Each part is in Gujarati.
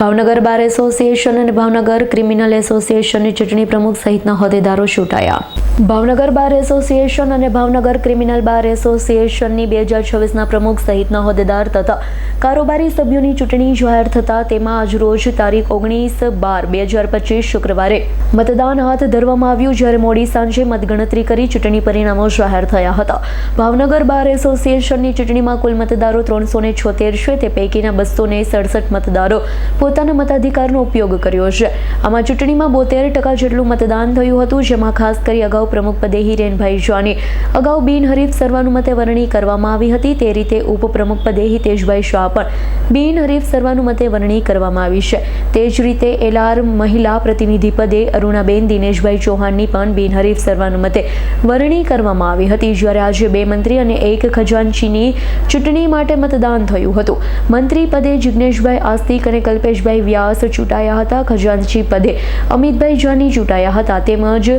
ભાવનગર બાર એસોસિએશન અને ભાવનગર ક્રિમિનલ એસોસિએશનની ચૂંટણી પ્રમુખ સહિતના હોદ્દેદારો ચૂંટાયા. ભાવનગર બાર એસોસિએશન અને ભાવનગર ક્રિમિનલ બાર એસોસિએશનની બે હજાર છવ્વીસના પ્રમુખ સહિતના હોદ્દેદાર તથા કારોબારી સભ્યોની ચૂંટણી જાહેર થતાં તેમાં આજરોજ તારીખ ઓગણીસ બાર બે હજાર પચીસ શુક્રવારે મતદાન હાથ ધરવામાં આવ્યું જ્યારે મોડી સાંજે મતગણતરી કરી ચૂંટણી પરિણામો જાહેર થયા હતા. ભાવનગર બાર એસોસિએશનની ચૂંટણીમાં કુલ મતદારો ત્રણસો ને છોતેર છે. તે પૈકીના બસો ને સડસઠ મતદારો પોતાના મતાધિકારનો ઉપયોગ કર્યો છે. આમાં ચૂંટણીમાં બોતેર ટકા જેટલું મતદાન થયું હતું, જેમાં ખાસ કરી અગાઉ પ્રમુખ પદે હિરેનભાઈ જાની અગાઉ બિનહરીફ સર્વાનુમતે વરણી કરવામાં આવી હતી. તે રીતે ઉપપ્રમુખપદે હિતેશભાઈ શાહ પણ બિનહરીફ સર્વાનુમતે વરણી કરવામાં આવી છે. તે જ રીતે એલઆર મહિલા પ્રતિનિધિ પદે અરુણાબેન દિનેશભાઈ ચૌહાણની પણ બિનહરીફ સર્વાનુમતે વરણી કરવામાં આવી હતી. જ્યારે આજે બે મંત્રી અને એક ખજાનચીની ચૂંટણી માટે મતદાન થયું હતું. મંત્રી પદે જિજ્ઞેશભાઈ આસ્તિક અને કલ્પેશભાઈ વ્યાસ ચૂંટાયા હતા. ખજાનચી પદે અમિતભાઈ જાની ચૂંટાયા હતા. તેમજ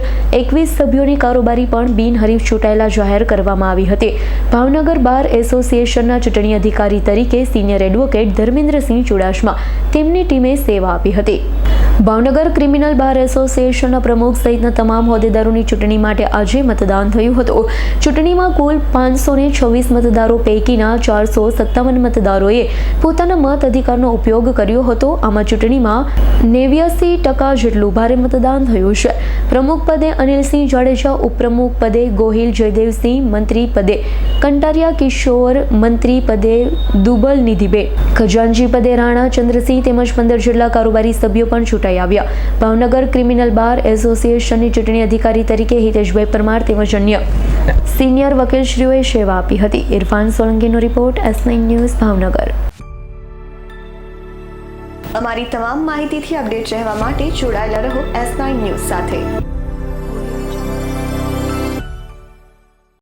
એકવીસ સભ્યોની કારોબારી પણ બિનહરીફ ચૂંટાયેલા જાહેર કરવામાં આવી હતી. ભાવનગર બાર એસોસિએશનના ચૂંટણી અધિકારી તરીકે સિનિયર એડવોકેટ ધર્મેન્દ્રસિંહ ચુડાસમા તેમની ટીમે સેવા આપી હતી. ભાવનગર ક્રિમિનલ બાર એસોસિએશનના પ્રમુખ સહિતના તમામ હોદ્દેદારોની ચૂંટણી માટે આજે મતદાન થયું હતું. ચૂંટણીમાં કુલ પાંચસો ને છવ્વીસ મતદારો પૈકીના ચારસો સત્તાવન મતદારોએ પોતાના મત અધિકારનો ઉપયોગ કર્યો હતો. આમાં ચૂંટણીમાં નેવ્યાસી ટકા જેટલું ભારે મતદાન થયું છે. પ્રમુખ પદે અનિલસિંહ જાડેજા, ઉપપ્રમુખ પદે ગોહિલ જયદેવસિંહ, મંત્રી પદે કંટારિયા કિશોર, મંત્રી પદે દુબલ નિધિબેન, ખજાનજી પદે રાણા ચંદ્રસિંહ તેમજ પંદર જેટલા કારોબારી સભ્યો પણ ચૂંટાઈ આવ્યા. ભાવનગર ક્રિમિનલ બાર એસોસિએશનની ચૂંટણી અધિકારી તરીકે હિતેશભાઈ પરમાર તેમજ અન્ય સિનિયર વકીલશ્રીઓએ સેવા આપી હતી. ઇરફાન સોલંકીનો રિપોર્ટ એસ ન્યૂઝ ભાવનગર. અમારી તમામ માહિતીથી અપડેટ રહેવા માટે જોડાયેલા રહો એસ ન્યૂઝ સાથે.